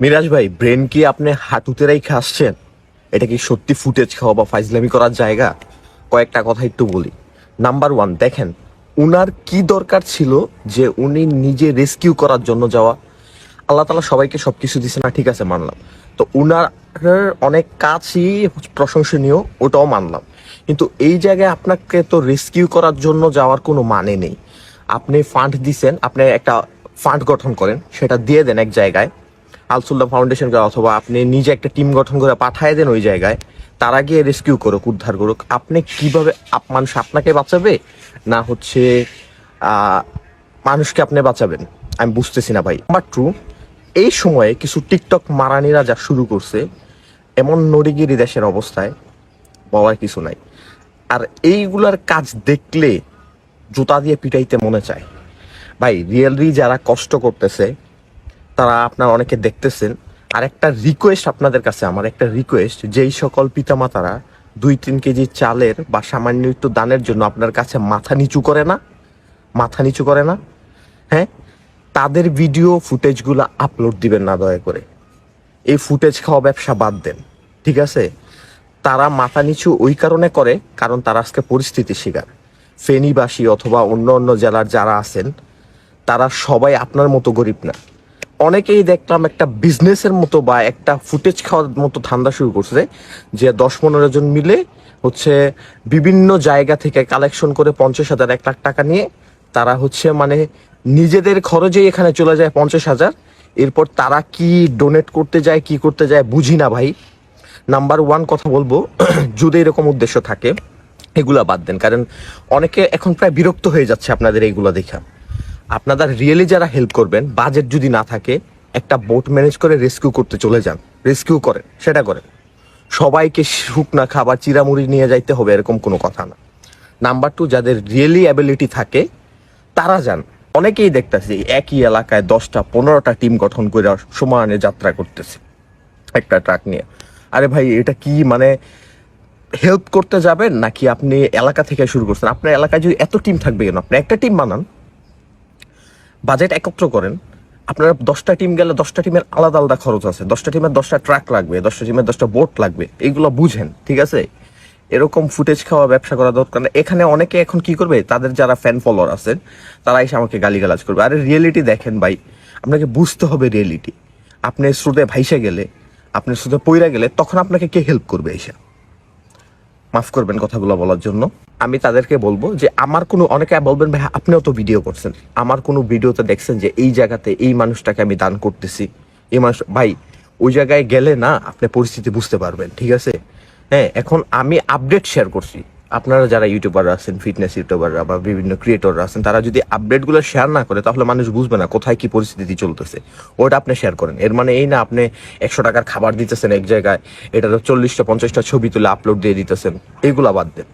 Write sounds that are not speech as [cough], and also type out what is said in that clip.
মিরাজ ভাই ব্রেন কি আপনি হাঁটুতে রেখে আসছেন? এটা কি সত্যি ফুটেজ খাওয়া বা ফাইজলামি করার জায়গা? কয়েকটা কথা একটু বলি। নাম্বার ওয়ান দেখেন, উনার কি দরকার ছিল যে উনি নিজে রেস্কিউ করার জন্য যাওয়া? আল্লাহ তালা সবাইকে সব কিছু দিছে না, ঠিক আছে, মানলাম। তো উনার অনেক কাজই প্রশংসনীয়, ওটাও মানলাম। কিন্তু এই জায়গায় আপনাকে তো রেস্কিউ করার জন্য যাওয়ার কোনো মানে নেই। আপনি ফান্ড দিছেন, আপনি একটা ফান্ড গঠন করেন, সেটা দিয়ে দেন এক জায়গায়। আলসুল্লাহ ফাউন্ডেশন অথবা আপনি নিজে একটা টিম গঠন করে পাঠায় দেন ওই জায়গায়, তারা গিয়ে রেস্কিউ করুক, উদ্ধার করুক। আপনি কীভাবে মানুষ আপনাকে বাঁচাবে? না হচ্ছে মানুষকে আপনি বাঁচাবেন? আমি বুঝতেছি না ভাই। নাম্বার টু এই সময়ে কিছু টিকটক মারানিরা যা শুরু করছে, এমন নড়িগিরি দেশের অবস্থায় বলার কিছু নাই। আর এইগুলার কাজ দেখলে জুতা দিয়ে পিটাইতে মনে চায়। ভাই রিয়েলি যারা কষ্ট করতেছে তারা আপনার অনেকে দেখতেছেন। আর একটা রিকোয়েস্ট আপনাদের কাছে, আমার একটা রিকোয়েস্ট যেই সকল পিতামাতারা দুই তিন কেজি চালের বা সামান্য একটু দানের জন্য আপনার কাছে মাথা নিচু করে না? মাথা নিচু করে না? হ্যাঁ? তাদের ভিডিও ফুটেজগুলো আপলোড দিবেন না দয়া করে। এই ফুটেজ খাওয়া ব্যবসা বাদ দেন, ঠিক আছে? তারা মাথা নিচু ওই কারণে করে কারণ তারা আজকে পরিস্থিতি শিকার। ফেনীবাসী অথবা অন্য অন্য জেলার যারা আছেন, তারা সবাই আপনার মতো গরিব না। অনেকেই দেখলাম একটা বিজনেসের মতো বা একটা ফুটেজ খাওয়ার মতো ধান্দা শুরু করছে, যে দশ পনেরো জন মিলে হচ্ছে বিভিন্ন জায়গা থেকে কালেকশন করে পঞ্চাশ হাজার, এক লাখ টাকা নিয়ে তারা হচ্ছে মানে নিজেদের খরচেই এখানে চলে যায় পঞ্চাশ হাজার। এরপর তারা কি ডোনেট করতে যায়, কি করতে যায় বুঝি না ভাই। নাম্বার ওয়ান কথা বলব, [clears throat] যদি এরকম উদ্দেশ্য থাকে, এগুলা বাদ দেন। কারণ অনেকে এখন প্রায় বিরক্ত হয়ে যাচ্ছে আপনাদের এইগুলা দেখা। আপনাদের রিয়েলি যারা হেল্প করবেন বাজেট যদি না থাকে, একটা বোট ম্যানেজ করে রেস্কিউ করতে চলে যান। রেস্কিউ করেন, সেটা করেন। সবাইকে শুকনা খাবার, চিরামুড়ি নিয়ে যাইতে হবে, এরকম কোনো কথা না। নাম্বার টু যাদের রিয়েলি অ্যাবিলিটি থাকে, তারা যান। অনেকেই দেখতেছি একই এলাকায় দশটা, পনেরোটা টিম গঠন করে সমানে যাত্রা করতেছে একটা ট্রাক নিয়ে। আরে ভাই, এটা কি মানে হেল্প করতে যাবেন, নাকি আপনি এলাকা থেকে শুরু করছেন? আপনার এলাকায় যদি এত টিম থাকবে কেন? আপনি একটা টিম বানান বাজেট একত্র করেন, আপনার দশটা টিম গেলে দশটা টিমের আলাদা আলাদা খরচ আছে। দশটা টিমের দশটা ট্রাক লাগবে, দশটা টিমের দশটা বোট লাগবে এইগুলো বুঝেন, ঠিক আছে? এরকম ফুটেজ খাওয়া, ব্যবসা করা দরকার না এখানে অনেকে এখন কি করবে, তাদের যারা ফ্যান ফলোয়ার আছেন, তারা এসে আমাকে গালিগালাজ করবে। আরে রিয়েলিটি দেখেন ভাই, আপনাকে বুঝতে হবে রিয়েলিটি আপনি স্রোতে ভাইসে গেলে, আপনি স্রোতে পইরা গেলে, তখন আপনাকে কে হেল্প করবে এসে? মাফ করবেন কথাগুলো বলার জন্য। আমি তাদেরকে বলব যে, আমার কোনো, অনেকে বলবেন ভাই আপনিও তো ভিডিও করছেন। আমার কোনো ভিডিওতে দেখছেন যে, এই জায়গাতে এই মানুষটাকে আমি দান করতেছি। এই মানুষ, ভাই, ওই জায়গায় গেলে না, আপনি পরিস্থিতি বুঝতে পারবেন। ঠিক আছে? হ্যাঁ এখন আমি আপডেট শেয়ার করছি। আপনারা যারা ইউটিউবার আছেন ফিটনেস ইউটিউবাররা বা বিভিন্ন ক্রিয়েটররা আছেন, তারা যদি আপডেটগুলো শেয়ার না করে, তাহলে মানুষ বুঝবে না কোথায় কি পরিস্থিতি চলতেছে। ওটা আপনি শেয়ার করেন। এর মানে এই না আপনি একশো টাকার খাবার দিতেছেন এক জায়গায় এটা চল্লিশটা, পঞ্চাশটা ছবি তুলে আপলোড দিয়ে দিতেছেন। এগুলো বাদ দেন।